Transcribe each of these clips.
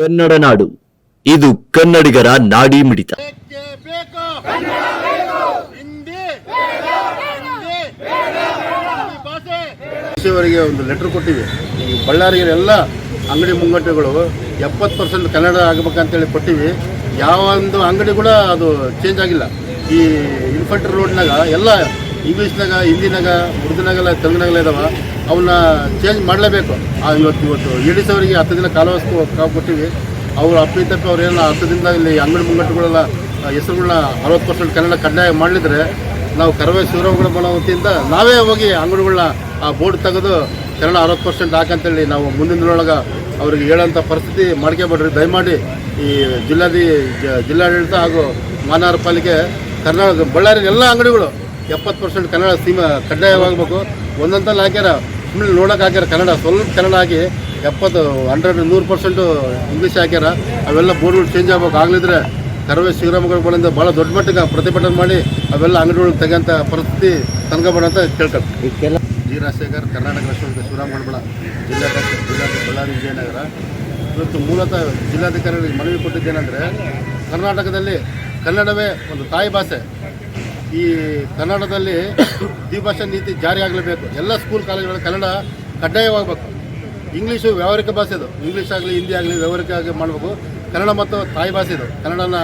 ಕನ್ನಡ ನಾಡು. ಇದು ಕನ್ನಡಿಗರ ನಾಡಿ ಮಿಡಿತ. ಅವರಿಗೆ ಒಂದು ಲೆಟರ್ ಕೊಟ್ಟಿವಿ ಈ ಬಳ್ಳಾರಿಯ ಎಲ್ಲ ಅಂಗಡಿ ಮುಂಗಟ್ಟುಗಳು ಎಪ್ಪತ್ತು ಪರ್ಸೆಂಟ್ ಕನ್ನಡ ಆಗಬೇಕಂತೇಳಿ ಕೊಟ್ಟಿವಿ. ಯಾವ ಒಂದು ಅಂಗಡಿ ಕೂಡ ಅದು ಚೇಂಜ್ ಆಗಿಲ್ಲ. ಈ ಇನ್ಫಂಟ್ರಿ ರೋಡ್ನಾಗ ಎಲ್ಲ ಇಂಗ್ಲೀಷ್ನಾಗ ಹಿಂದಿನಾಗ ಉರ್ದುನಾಗೆಲ್ಲ ತೆಲುಗಿನಾಗೆಲ್ಲ ಇದಾವೆ. ಅವನ್ನ ಚೇಂಜ್ ಮಾಡಲೇಬೇಕು. ಆ ಇವತ್ತು ಇವತ್ತು ಇಡೀ ಸಾವಿರಿಗೆ ಹತ್ತು ದಿನ ಕಾಲವಸ್ತು ಕಾವು ಕೊಟ್ಟಿವಿ. ಅವ್ರು ಅಪ್ಪಿ ತಪ್ಪಿ ಹತ್ತು ದಿನದ ಇಲ್ಲಿ ಅಂಗಡಿ ಮುಂಗಟ್ಟುಗಳೆಲ್ಲ ಹೆಸರುಗಳನ್ನ ಅರವತ್ತು ಪರ್ಸೆಂಟ್ ಕನ್ನಡ ಕಡ್ಡಾಯ ಮಾಡಲಿದ್ರೆ ನಾವು ಕರವೇ ಶಿವರಾಮಗಳ ವತಿಯಿಂದ ನಾವೇ ಹೋಗಿ ಅಂಗಡಿಗಳನ್ನ ಆ ಬೋರ್ಡ್ ತೆಗೆದು ಕನ್ನಡ ಅರವತ್ತು ಪರ್ಸೆಂಟ್ ಹಾಕಂತೇಳಿ ನಾವು ಮುಂದಿನ ದಿನದೊಳಗೆ ಅವ್ರಿಗೆ ಹೇಳೋಂಥ ಪರಿಸ್ಥಿತಿ ಮಾಡ್ಕೊಬೇಡ್ರಿ. ದಯಮಾಡಿ ಈ ಜಿಲ್ಲಾಧಿ ಜಿಲ್ಲಾಡಳಿತ ಹಾಗೂ ಮಹಾನಗರ ಪಾಲಿಕೆ ಕರ್ನಾಟಕ ಬಳ್ಳಾರಿನ ಎಲ್ಲ ಅಂಗಡಿಗಳು ಎಪ್ಪತ್ತು ಪರ್ಸೆಂಟ್ ಕನ್ನಡ ಸೀಮಾ ಕಡ್ಡಾಯವಾಗಬೇಕು. ಒಂದೊಂದಲ್ಲಿ ಹಾಕ್ಯಾರ ಸುಮ್ಮನೆ ನೋಡೋಕೆ ಹಾಕ್ಯಾರ ಕನ್ನಡ ಸ್ವಲ್ಪ ಕನ್ನಡ ಹಾಕಿ ಎಪ್ಪತ್ತು ಹಂಡ್ರೆಡ್ ನೂರು ಪರ್ಸೆಂಟು ಇಂಗ್ಲೀಷ್ ಹಾಕ್ಯಾರ. ಅವೆಲ್ಲ ಬೋರ್ಡ್ಗಳು ಚೇಂಜ್ ಆಗ್ಬೇಕು. ಆಗಲಿದ್ರೆ ಕರವೇ ಶ್ರೀರಾಮಗಳಿಂದ ಭಾಳ ದೊಡ್ಡ ಮಟ್ಟಿಗೆ ಪ್ರತಿಭಟನೆ ಮಾಡಿ ಅವೆಲ್ಲ ಅಂಗಡಿಗಳು ತೆಗೆಯಂಥ ಪರಿಸ್ಥಿತಿ ತನ್ಕೊಬೇಡ ಅಂತ ಕೇಳ್ಕೊಳ್ತೀವಿ ಜಿ ರಾಜಶೇಖರ್ ಕರ್ನಾಟಕ ರಾಷ್ಟ್ರ ಶಿವರಾಮ ಬಳ ಜಿಲ್ಲಾ ಜಿಲ್ಲಾ ಬಳ್ಳಾರಿ ವಿಜಯನಗರ. ಇವತ್ತು ಮೂಲತಃ ಜಿಲ್ಲಾಧಿಕಾರಿಗಳಿಗೆ ಮನವಿ ಕೊಟ್ಟಿದ್ದೇನೆಂದರೆ ಕರ್ನಾಟಕದಲ್ಲಿ ಕನ್ನಡವೇ ಒಂದು ತಾಯಿ ಭಾಷೆ. ಈ ಕನ್ನಡದಲ್ಲಿ ದ್ವಿಭಾಷಾ ನೀತಿ ಜಾರಿಯಾಗಲೇಬೇಕು ಎಲ್ಲ ಸ್ಕೂಲ್ ಕಾಲೇಜುಗಳಲ್ಲಿ ಕನ್ನಡ ಕಡ್ಡಾಯವಾಗಬೇಕು. ಇಂಗ್ಲೀಷು ವ್ಯಾವಹಾರಿಕ ಭಾಷೆ ಇದು ಇಂಗ್ಲೀಷ್ ಆಗಲಿ, ಹಿಂದಿ ಆಗಲಿ ವ್ಯಾವಹಾರಿಕ ಆಗಿ ಮಾಡಬೇಕು. ಕನ್ನಡ ಮತ್ತು ತಾಯಿ ಭಾಷೆ ಇದು. ಕನ್ನಡನ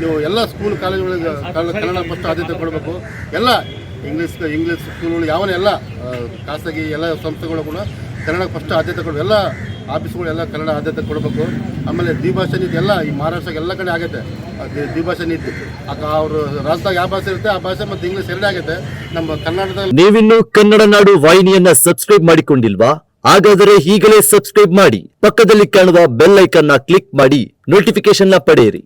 ನೀವು ಎಲ್ಲ ಸ್ಕೂಲ್ ಕಾಲೇಜುಗಳಿಗೆ ಕನ್ನಡ ಫಸ್ಟ್ ಆದ್ಯತೆ ಕೊಡಬೇಕು. ಎಲ್ಲ ಇಂಗ್ಲೀಷ್ ಇಂಗ್ಲೀಷ್ ಸ್ಕೂಲ್ಗಳು ಯಾವನೆಲ್ಲ ಖಾಸಗಿ ಎಲ್ಲ ಸಂಸ್ಥೆಗಳು ಕೂಡ ಕನ್ನಡಕ್ಕೆ ಫಸ್ಟ್ ಆದ್ಯತೆ ಕೊಡಬೇಕು. ಎಲ್ಲ ಆಫೀಸ್ಗಳು ಎಲ್ಲ ಕನ್ನಡ ಆದ್ಯತೆ ಕೊಡಬೇಕು. ಆಮೇಲೆ ದ್ವಿಭಾಷಾ ನೀತಿ ಎಲ್ಲ ಈ ಮಹಾರಾಷ್ಟ್ರಕ್ಕೆ ಎಲ್ಲ ಕಡೆ ಆಗುತ್ತೆ ದ್ವಿಭಾಷಾ ನೀತಿ ಅವರು ರಾಜ್ಯದಾಗ ಯಾವ ಭಾಷೆ ಇರುತ್ತೆ ಆ ಭಾಷೆ ಮತ್ತು ಇಂಗ್ಲೀಷ್ ಎರಡೇ ಆಗುತ್ತೆ ನಮ್ಮ ಕನ್ನಡದಲ್ಲಿ ನೀವಿನ್ನು ಕನ್ನಡ ನಾಡು ವಾಹಿನಿಯನ್ನ ಸಬ್ಸ್ಕ್ರೈಬ್ ಮಾಡಿಕೊಂಡಿಲ್ವಾ? ಹಾಗಾದರೆ ಈಗಲೇ ಸಬ್ಸ್ಕ್ರೈಬ್ ಮಾಡಿ. ಪಕ್ಕದಲ್ಲಿ ಕಾಣುವ ಬೆಲ್ ಐಕನ್ನ ಕ್ಲಿಕ್ ಮಾಡಿ. ನೋಟಿಫಿಕೇಶನ್ನ ಪಡೆಯಿರಿ.